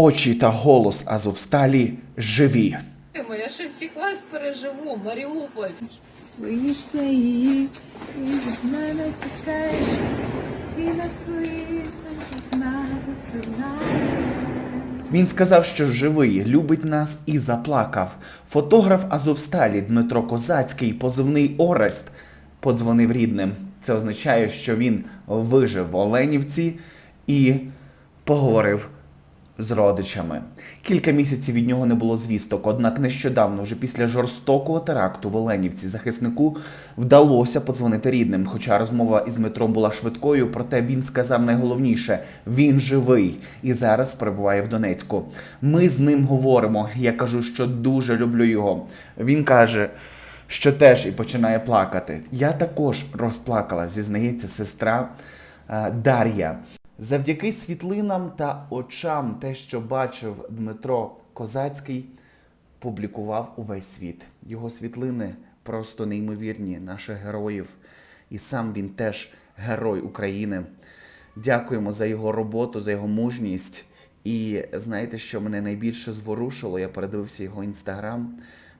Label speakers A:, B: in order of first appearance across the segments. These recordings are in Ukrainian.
A: Очі та голос Азовсталі живі.
B: Я ще всіх вас переживу, Маріуполь.
C: Боїшся її, і від мене тікаєш, в стінах своїх.
A: Він сказав, що живий, любить нас і заплакав. Фотограф Азовсталі Дмитро Козацький, позивний Орест, подзвонив рідним. Це означає, що він вижив в Оленівці і поговорив з родичами. Кілька місяців від нього не було звісток. Однак нещодавно, вже після жорстокого теракту в Оленівці, захиснику вдалося подзвонити рідним. Хоча розмова із Дмитром була швидкою, проте він сказав найголовніше: він живий і зараз перебуває в Донецьку. Ми з ним говоримо. Я кажу, що дуже люблю його. Він каже. Що теж і починає плакати. Я також розплакала, зізнається сестра е, Дар'я. Завдяки світлинам та очам, те, що бачив Дмитро Козацький, публікував увесь світ. Його світлини просто неймовірні, наших героїв. І сам він теж герой України. Дякуємо за його роботу, за його мужність. І знаєте, що мене найбільше зворушило? Я передивився його інстаграм.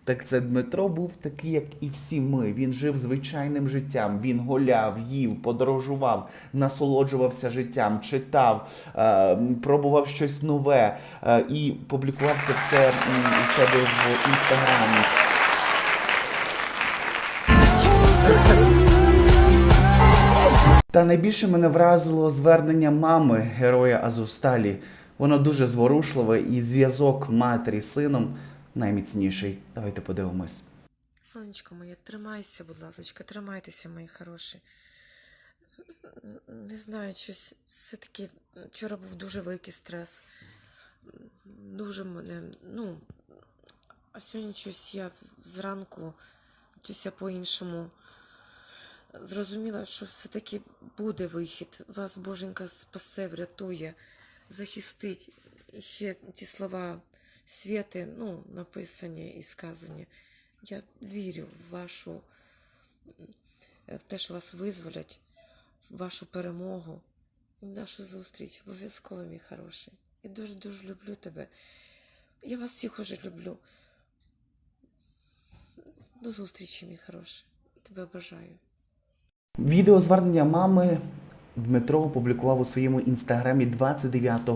A: Так це Дмитро був такий, як і всі ми. Він жив звичайним життям. Він гуляв, їв, подорожував, насолоджувався життям, читав, е, пробував щось нове е, і публікував це все у себе в інстаграмі. Та найбільше мене вразило звернення мами героя Азовсталі. Воно дуже зворушливе, і зв'язок матері з сином найміцніший. Давайте подивимось.
D: Сонечко моє, тримайся, будь ласка, тримайтеся, мої хороші. Не знаю, щось все-таки вчора був дуже великий стрес. Дуже мене, ну, а сьогодні щось я зранку, щось я по-іншому зрозуміла, що все-таки буде вихід. Вас Боженька спасе, врятує, захистить. І ще ті слова світи, ну, написані і сказані. Я вірю в вашу, в те, що вас визволять, в вашу перемогу, в нашу зустріч. Обов'язково, мій хороший. Я дуже-дуже люблю тебе. Я вас всіх уже люблю. До зустрічі, мій хороший. Тебе бажаю.
A: Відеозвернення мами Дмитро опублікував у своєму інстаграмі 29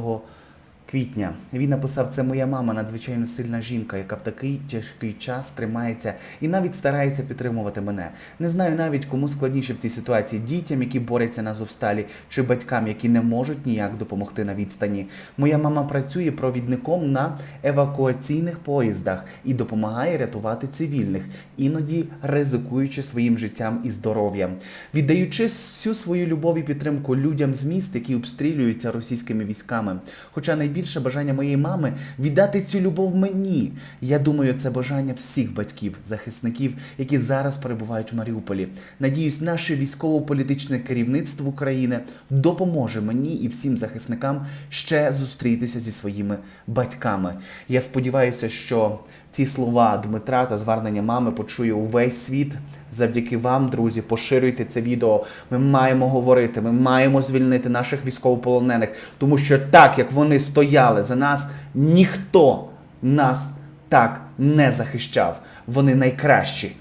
A: квітня. Він написав: це моя мама, надзвичайно сильна жінка, яка в такий тяжкий час тримається і навіть старається підтримувати мене. Не знаю навіть кому складніше в цій ситуації дітям, які борються на Азовсталі, чи батькам, які не можуть ніяк допомогти на відстані. Моя мама працює провідником на евакуаційних поїздах і допомагає рятувати цивільних, іноді ризикуючи своїм життям і здоров'ям, віддаючи всю свою любов і підтримку людям з міст, які обстрілюються російськими військами. Хоча найбільше бажання моєї мами віддати цю любов мені. Я думаю, це бажання всіх батьків, захисників, які зараз перебувають в Маріуполі. Надіюсь, наше військово-політичне керівництво України допоможе мені і всім захисникам ще зустрітися зі своїми батьками. Я сподіваюся, що ці слова Дмитра та звернення мами почує увесь світ. Завдяки вам, друзі, поширюйте це відео. Ми маємо говорити, ми маємо звільнити наших військовополонених, тому що так як вони стояли за нас, ніхто нас так не захищав. Вони найкращі.